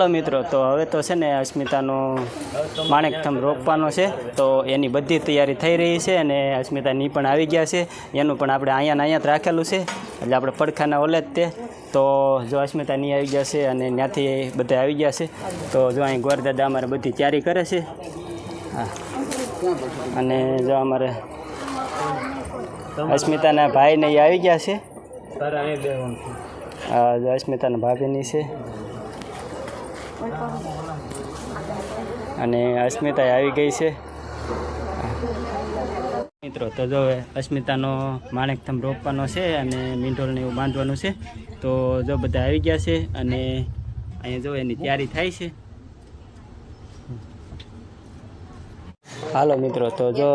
હાલો મિત્રો તો હવે તો છે ને અસ્મિતાનો માણેકથમ રોપવાનો છે. તો એની બધી તૈયારી થઈ રહી છે અને અસ્મિતાની પણ આવી ગયા છે. એનું પણ આપણે અહીંયા અહીંયા જ રાખેલું છે. એટલે આપણે પડખાના ઓલે જ તે. તો જો અસ્મિતાની આવી ગયા છે અને ત્યાંથી બધા આવી ગયા છે. તો જો અહીં ગોરદાદા અમારે બધી તૈયારી કરે છે. હા. અને જો અમારે અસ્મિતાના ભાઈને આવી ગયા છે. અસ્મિતાના ભાભીની છે. અને અસ્મિતા આવી ગઈ છે. મિત્રો, તો જો અસ્મિતાનો માણેકથમ રોપવાનો છે અને મીંઢોળને એવું બાંધવાનું છે, તો જો બધા આવી ગયા છે અને અહીંયા જો એની તૈયારી થાય છે. હાલો મિત્રો, તો જો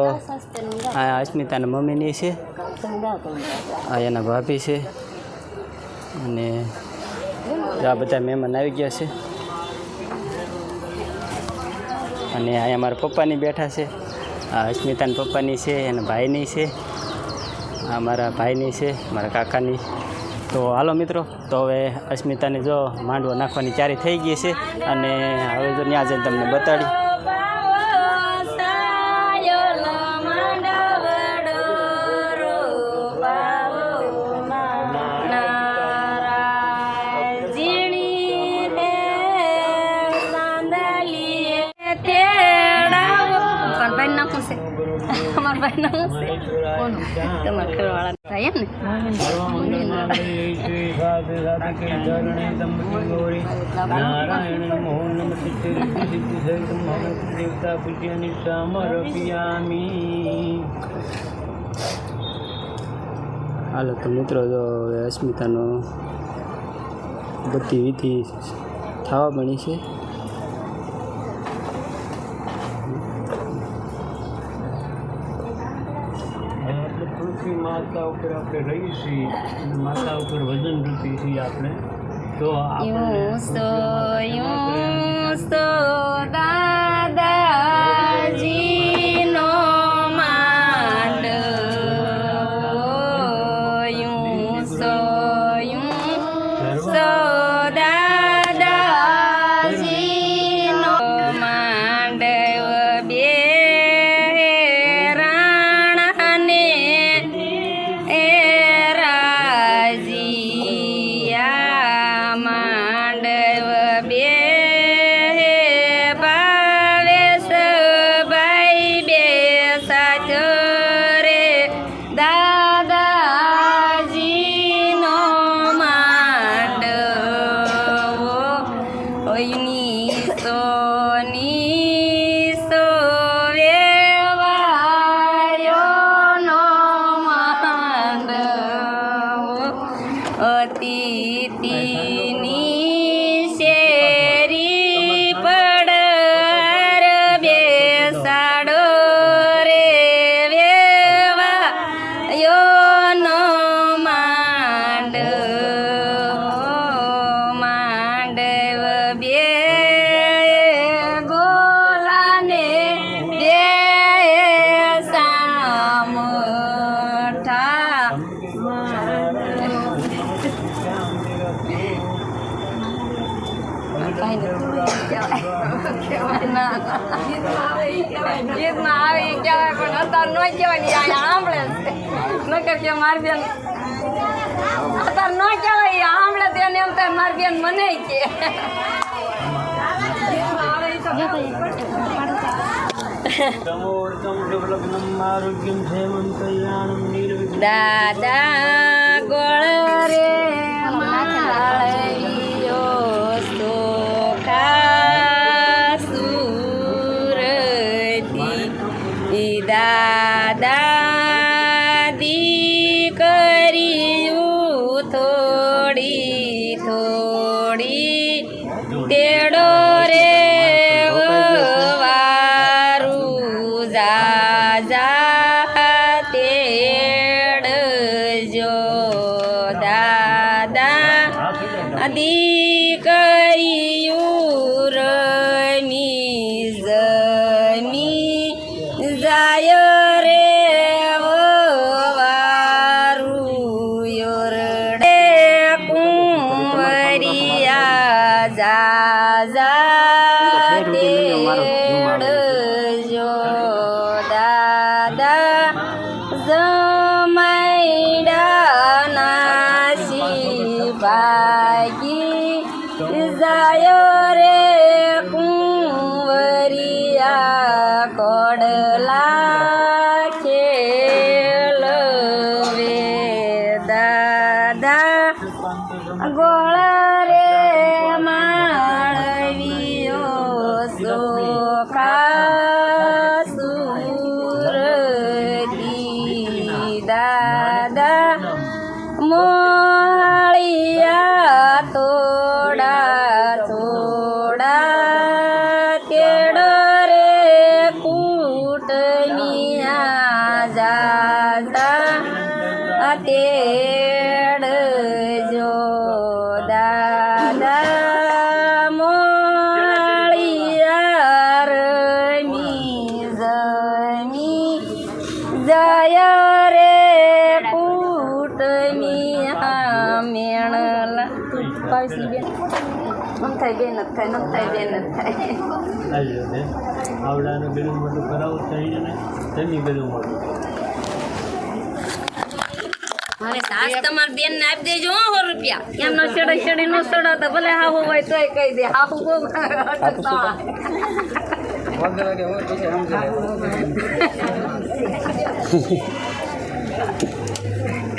આ અસ્મિતાના મમ્મીની છે, આ એના ભાભી છે અને આ બધા મહેમાન આવી ગયા છે. અને અહીંયા મારા પપ્પાની બેઠા છે. આ અસ્મિતાના પપ્પાની છે એના ભાઈની છે. આ મારા ભાઈની છે, મારા કાકાની. તો હાલો મિત્રો, તો હવે અસ્મિતાને જો માંડવો નાખવાની તૈયારી થઈ ગઈ છે અને હવે જો ત્યાં જઈને તમને બતાડી. ભાઈ નામ છે તમારા ઘરવાળા એમ ને નારાયણ નમો નમ દેવતા પૂજ્યની સમર્પયામી હાલો, તો મિત્રો, જો અસ્મિતાનો બધી વિધિ થવા બની છે. એટલે માતા ઉપર આપણે રહી છીએ અને માતા ઉપર વજન રૂપી છીએ આપણે. તો આપણે ગીતમાં આવે ઈ કહેવાય પણ અત્યારે ન કહેવાય ને આ સાંભળે નકર કે મારી બેન અત્યારે ન કહેવાય ઈ સાંભળે તો એને એમ થાય મારી બેન મને કે. ગીતમાં દીકરીયું રમી જમી જાય રે વારુયોરડે કુંવરિયા જા જા kak. જય રે કૂટમી મેણ તું પાવસી બેન. નમ થાય બેન જ થાય ન થાય બેન જ થાય. આવડાનું બેનું મોટું કરાવું થઈ ને તેની બેનું મોટું હવે સાસ તમાર બેન ને આપી દેજો હો સો રૂપિયા. એમનો છેડે છેડી નો સડો તો ભલે હાહુ હોય તોય કહી દે. હાહુ બહુ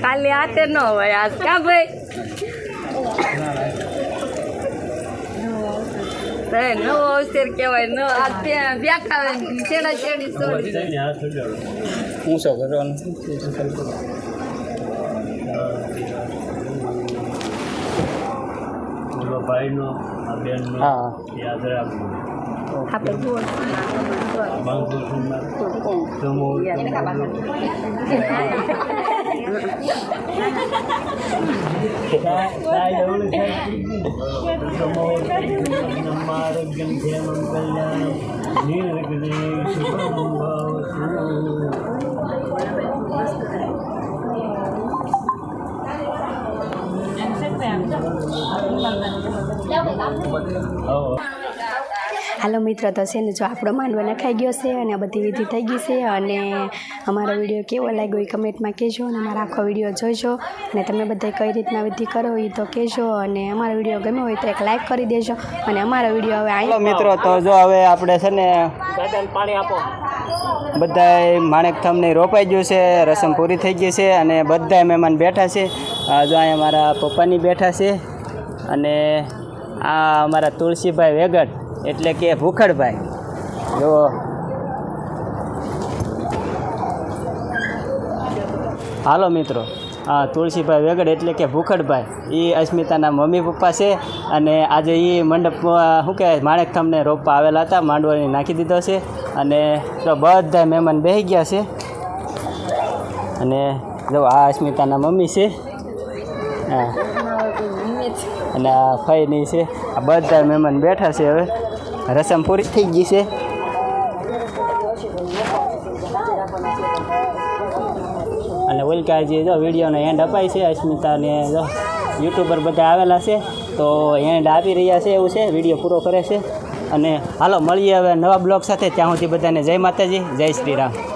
ખાલી હાથે ન હોય આજ. કા ભાઈ? નવો અવસર કહેવાય. ન આ ત્યાં બેઠા છેડા છેડી હું શું કરવાનું? ભાઈનો આ બેનનો યાદ રાખવું ขับไปทั่วบางตัวทุ่มมาตัวโมยไม่ขับบ้านได้แล้วเลยครับ હાલો મિત્રો તો છે ને જો આપણો માંડવો નખાઈ ગયો છે અને આ બધી વિધિ થઈ ગઈ છે અને અમારો વીડિયો કેવો લાગ્યો એ કમેન્ટમાં કહેજો અને અમારો આખો વીડિયો જોઈજો અને તમે બધા કઈ રીતના વિધિ કરો એ તો કહેજો અને અમારો વીડિયો ગમ્યો હોય તો એક લાઈક કરી દેજો અને અમારો વીડિયો હવે અહીં મિત્રો તો જો હવે આપણે છે ને બધા માણેક થમને રોપાઈ ગયું છે રસમ પૂરી થઈ ગઈ છે અને બધા મહેમાન બેઠા છે. જો અહીંયા મારા પપ્પાની બેઠા છે અને આ અમારા તુલસીભાઈ વેગડ. એટલે કે ભૂખડભાઈ. જો. હાલો મિત્રો. આ તુલસીભાઈ વેગડ એટલે કે ભૂખડભાઈ. એ અસ્મિતાના મમ્મી પપ્પા છે અને આજે એ મંડપ શું કહેવાય માણેક થમને રોપવા આવેલા હતા માંડવાની નાખી દીધો છે અને તો બધા મહેમાન બેસી ગયા છે. અને જો આ અસ્મિતાના મમ્મી છે. હા. અને આ ફઈની છે. આ બધા મહેમાન બેઠા છે હવે. રસમ પૂરી થઈ ગઈ છે અને ઓલકાજી જો વિડીયોનો એન્ડ અપાય છે અસ્મિતાને જો યુટ્યુબર બધા આવેલા છે તો એન્ડ આપી રહ્યા છે એવું છે વીડિયો પૂરો કરે છે અને હાલો મળીએ હવે નવા બ્લોગ સાથે ત્યાં સુધી બધાને જય માતાજી જય શ્રી રામ